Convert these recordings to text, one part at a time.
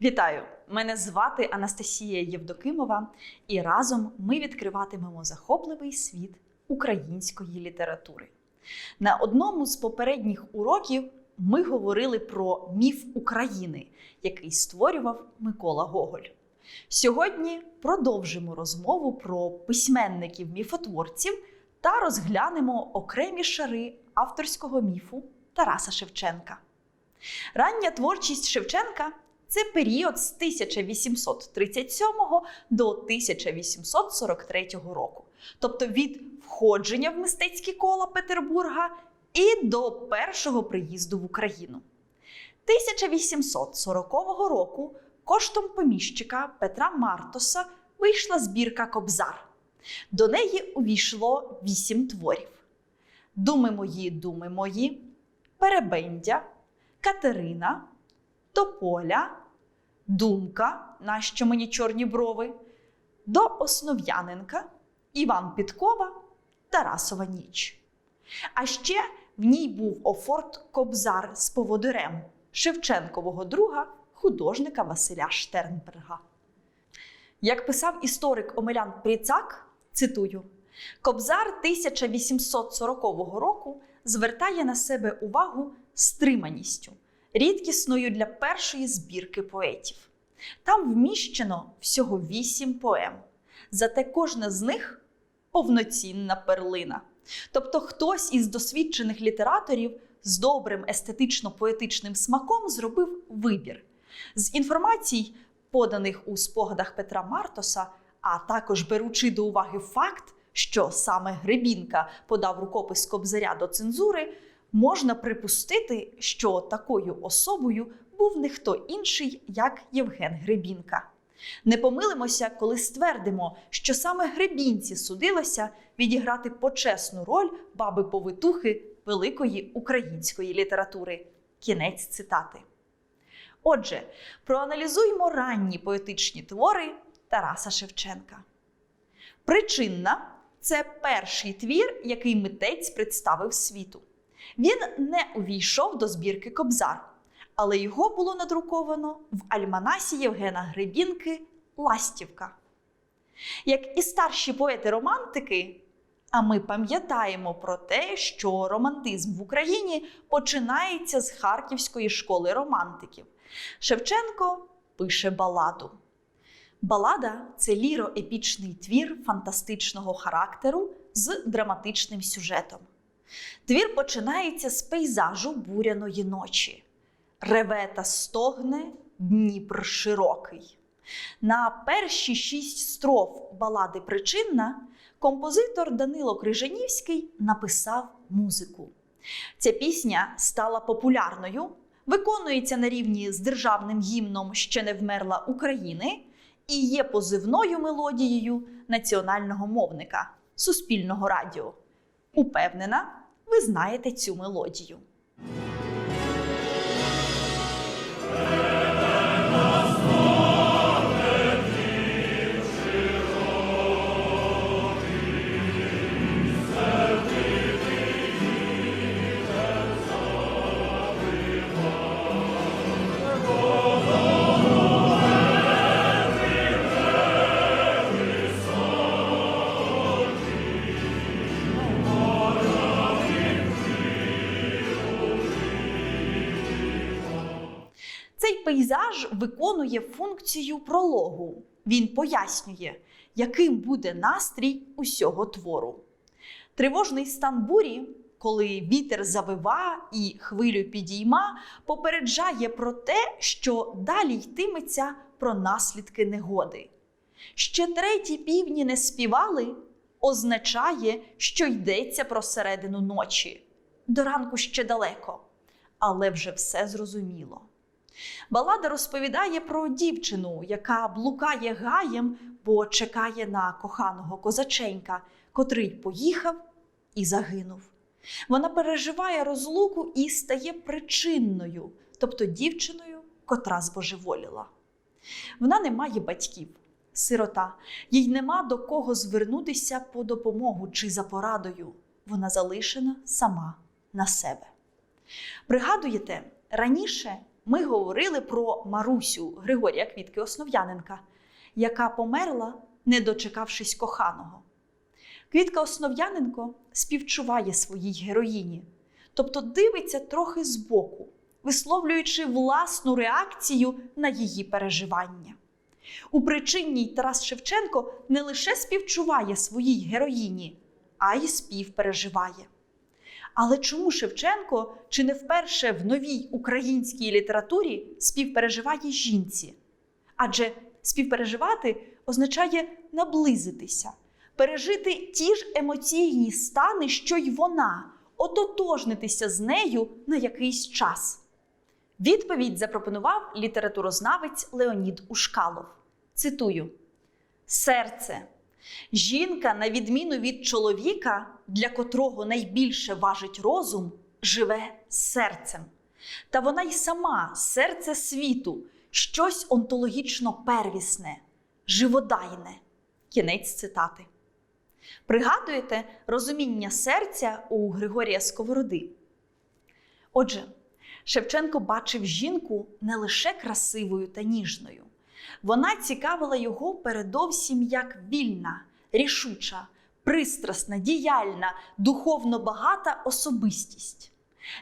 Вітаю! Мене звати Анастасія Євдокимова, і разом ми відкриватимемо захопливий світ української літератури. На одному з попередніх уроків ми говорили про міф України, який створював Микола Гоголь. Сьогодні продовжимо розмову про письменників-міфотворців та розглянемо окремі шари авторського міфу Тараса Шевченка. Рання творчість Шевченка це період з 1837 до 1843 року, тобто від входження в мистецькі кола Петербурга і до першого приїзду в Україну. 1840 року коштом поміщика Петра Мартоса вийшла збірка Кобзар. До неї увійшло вісім творів: Думи мої, думи мої, Перебендя, Катерина, Тополя, Думка, нащо мені чорні брови, до Основ'яненка, Іван Підкова, Тарасова ніч. А ще в ній був офорт Кобзар з поводирем Шевченкового друга, художника Василя Штернберга. Як писав історик Омелян Пріцак, цитую: Кобзар 1840 року звертає на себе увагу стриманістю, рідкісною для першої збірки поетів. Там вміщено всього вісім поем, зате кожна з них повноцінна перлина. Тобто хтось із досвідчених літераторів з добрим естетично-поетичним смаком зробив вибір. З інформацій, поданих у спогадах Петра Мартоса, а також беручи до уваги факт, що саме Гребінка подав рукопис Кобзаря до цензури, можна припустити, що такою особою був не хто інший, як Євген Гребінка. Не помилимося, коли ствердимо, що саме Гребінці судилося відіграти почесну роль баби повитухи великої української літератури. Кінець цитати. Отже, проаналізуємо ранні поетичні твори Тараса Шевченка. Причинна це перший твір, який митець представив світу. Він не увійшов до збірки Кобзар, але його було надруковано в альманасі Євгена Гребінки Ластівка. Як і старші поети-романтики, а ми пам'ятаємо про те, що романтизм в Україні починається з Харківської школи романтиків. Шевченко пише баладу. Балада це ліро-епічний твір фантастичного характеру з драматичним сюжетом. Твір починається з пейзажу буряної ночі. Реве та стогне Дніпр широкий. На перші шість строф балади Причинна композитор Данило Крижанівський написав музику. Ця пісня стала популярною, виконується на рівні з державним гімном Ще не вмерла України і є позивною мелодією національного мовника Суспільного радіо. Упевнена, ви знаєте цю мелодію. Пейзаж виконує функцію прологу. Він пояснює, яким буде настрій усього твору. Тривожний стан бурі, коли вітер завива і хвилю підійма, попереджає про те, що далі йтиметься про наслідки негоди. Ще треті півні не співали, означає, що йдеться про середину ночі. До ранку ще далеко, але вже все зрозуміло. Балада розповідає про дівчину, яка блукає гаєм, бо чекає на коханого козаченька, котрий поїхав і загинув. Вона переживає розлуку і стає причинною, тобто дівчиною, котра збожеволіла. Вона не має батьків, сирота, їй нема до кого звернутися по допомогу чи за порадою. Вона залишена сама на себе. Пригадуєте, раніше ми говорили про Марусю Григорія Квітки Основ'яненка, яка померла, не дочекавшись коханого. Квітка Основ'яненко співчуває своїй героїні, тобто дивиться трохи збоку, висловлюючи власну реакцію на її переживання. У причинній Тарас Шевченко не лише співчуває своїй героїні, а й співпереживає. Але чому Шевченко чи не вперше в новій українській літературі співпереживає жінці? Адже співпереживати означає наблизитися, пережити ті ж емоційні стани, що й вона, ототожнитися з нею на якийсь час. Відповідь запропонував літературознавець Леонід Ушкалов. Цитую: Серце. Жінка, на відміну від чоловіка, для котрого найбільше важить розум, живе серцем. Та вона й сама серце світу, щось онтологічно первісне, живодайне. Кінець цитати. Пригадуєте розуміння серця у Григорія Сковороди? Отже, Шевченко бачив жінку не лише красивою та ніжною. Вона цікавила його передовсім як вільна, рішуча, пристрасна, діяльна, духовно багата особистість.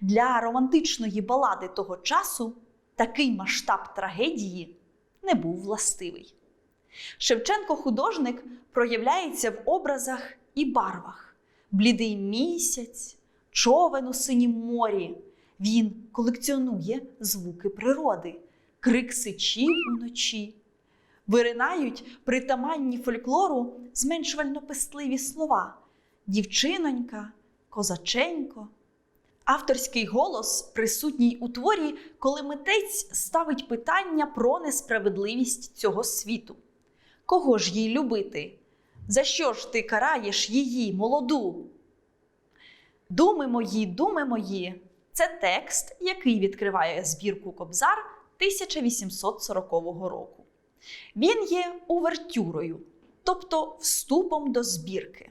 Для романтичної балади того часу такий масштаб трагедії не був властивий. Шевченко художник проявляється в образах і барвах: блідий місяць, човен у синім морі. Він колекціонує звуки природи, крик сичів уночі. Виринають притаманні фольклору зменшувально пестливі слова дівчинонька, козаченько. Авторський голос присутній у творі, коли митець ставить питання про несправедливість цього світу. Кого ж їй любити? За що ж ти караєш її, молоду? Думи мої, думи мої це текст, який відкриває збірку Кобзар 1840 року. Він є увертюрою, тобто вступом до збірки.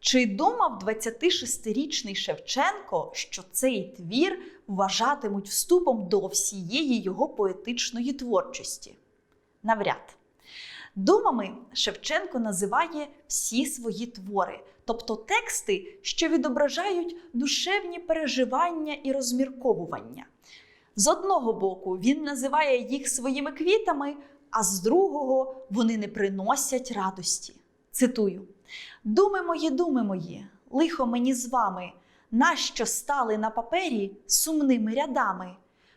Чи думав 26-річний Шевченко, що цей твір вважатимуть вступом до всієї його поетичної творчості? Навряд. Думами Шевченко називає всі свої твори, тобто тексти, що відображають душевні переживання і розмірковування. З одного боку, він називає їх своїми квітами, а з другого вони не приносять радості. Цитую: Думи мої, думи мої, лихо мені з вами, нащо стали на папері сумними рядами?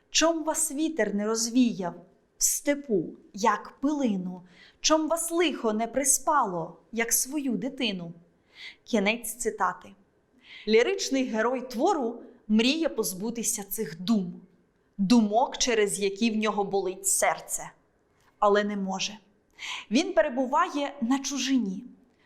Чом вас вітер не розвіяв в степу, як пилину, чом вас лихо не приспало, як свою дитину? Кінець цитати. Ліричний герой твору мріє позбутися цих дум, думок, через які в нього болить серце, але не може. Він перебуває на чужині,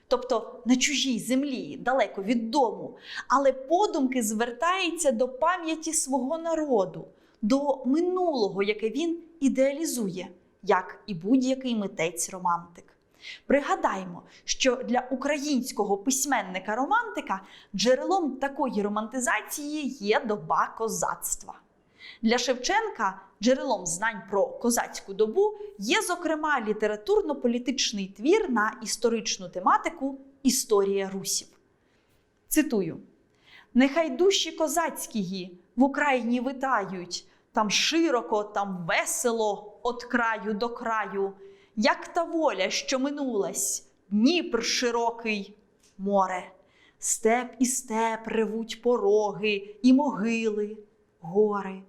тобто на чужій землі, далеко від дому, але подумки звертається до пам'яті свого народу, до минулого, яке він ідеалізує, як і будь-який митець-романтик. Пригадаймо, що для українського письменника-романтика джерелом такої романтизації є доба козацтва. Для Шевченка джерелом знань про козацьку добу є, зокрема, літературно-політичний твір на історичну тематику Історія Русів. Цитую: Нехай душі козацькі в Україні витають, там широко, там весело, от краю до краю, як та воля, що минулась, Дніпр широкий море, степ і степ ревуть пороги і могили, гори.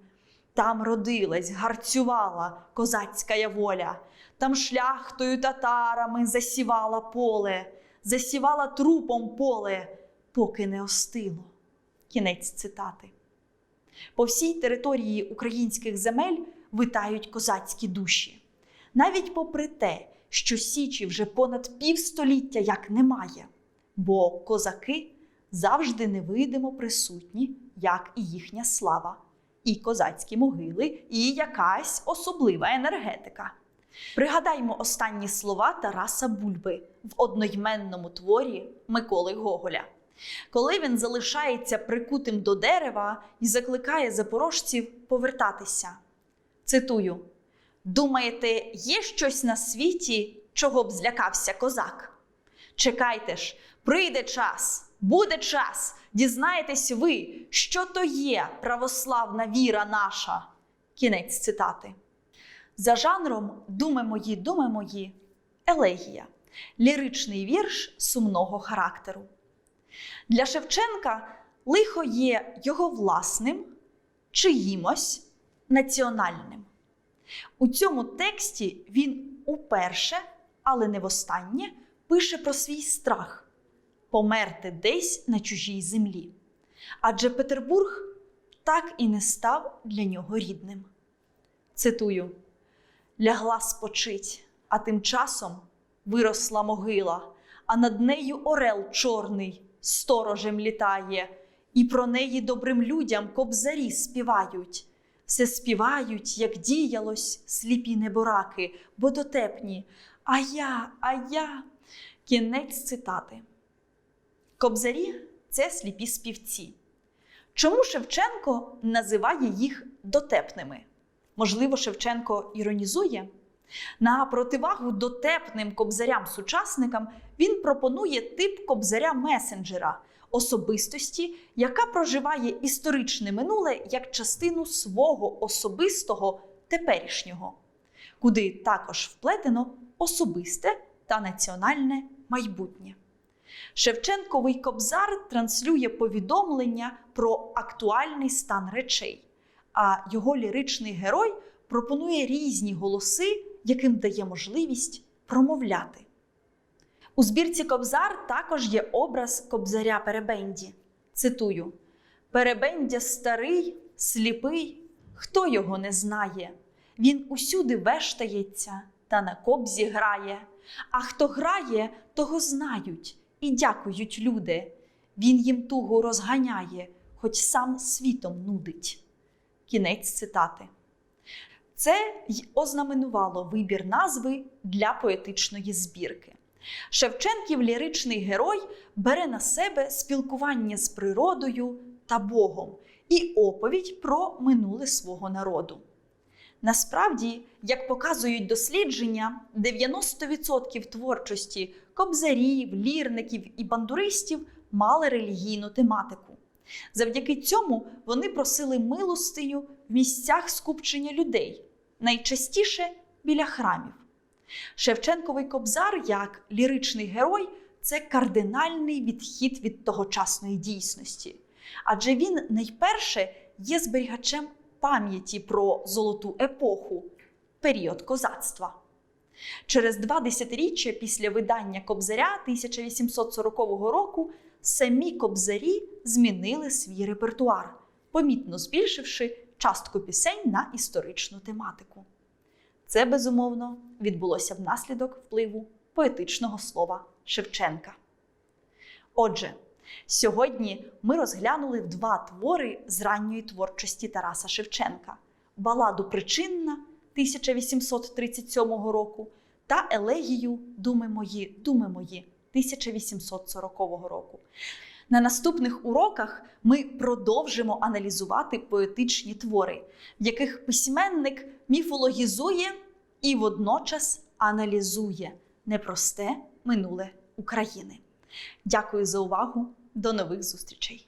Там родилась, гарцювала козацька воля, там шляхтою татарами засівала поле, засівала трупом поле, поки не остило. Кінець цитати. По всій території українських земель витають козацькі душі. Навіть попри те, що Січі вже понад півстоліття як немає, бо козаки завжди невидимо присутні, як і їхня слава і козацькі могили, і якась особлива енергетика. Пригадаймо останні слова Тараса Бульби в одноіменному творі Миколи Гоголя. Коли він залишається прикутим до дерева і закликає запорожців повертатися. Цитую: Думаєте, є щось на світі, чого б злякався козак? Чекайте ж, прийде час, буде час, дізнаєтесь ви, що то є православна віра наша. Кінець цитати. За жанром Думи мої, думи мої, елегія, ліричний вірш сумного характеру. Для Шевченка лихо є його власним, чиїмось національним. У цьому тексті він уперше, але не востаннє, пише про свій страх померти десь на чужій землі. Адже Петербург так і не став для нього рідним. Цитую: лягла спочить, а тим часом виросла могила, а над нею орел чорний сторожем літає, і про неї добрим людям кобзарі співають. Все співають, як діялось, сліпі небораки, бо дотепні. А я, а я. Кінець цитати. Кобзарі це сліпі співці. Чому Шевченко називає їх дотепними? Можливо, Шевченко іронізує? На противагу дотепним кобзарям-сучасникам він пропонує тип кобзаря-месенджера, особистості, яка проживає історичне минуле як частину свого особистого теперішнього, куди також вплетено особисте та національне майбутнє. Шевченковий кобзар транслює повідомлення про актуальний стан речей, а його ліричний герой пропонує різні голоси, яким дає можливість промовляти. У збірці Кобзар також є образ кобзаря Перебенді. Цитую: Перебендя старий, сліпий, хто його не знає. Він усюди вештається та на кобзі грає. А хто грає, того знають і дякують люди. Він їм тугу розганяє, хоч сам світом нудить. Кінець цитати. Це й ознаменувало вибір назви для поетичної збірки. Шевченків ліричний герой бере на себе спілкування з природою та Богом і оповідь про минуле свого народу. Насправді, як показують дослідження, 90% творчості кобзарів, лірників і бандуристів мали релігійну тематику. Завдяки цьому вони просили милостиню в місцях скупчення людей, найчастіше біля храмів. Шевченковий кобзар як ліричний герой це кардинальний відхід від тогочасної дійсності, адже він найперше є зберігачем пам'яті про золоту епоху, період козацтва. Через два десятиріччя після видання Кобзаря 1840 року самі кобзарі змінили свій репертуар, помітно збільшивши частку пісень на історичну тематику. Це, безумовно, відбулося внаслідок впливу поетичного слова Шевченка. Отже, сьогодні ми розглянули два твори з ранньої творчості Тараса Шевченка: баладу Причинна 1837 року та елегію Думи мої, думи мої 1840 року. На наступних уроках ми продовжимо аналізувати поетичні твори, в яких письменник міфологізує і водночас аналізує непросте минуле України. Дякую за увагу! До нових зустрічей!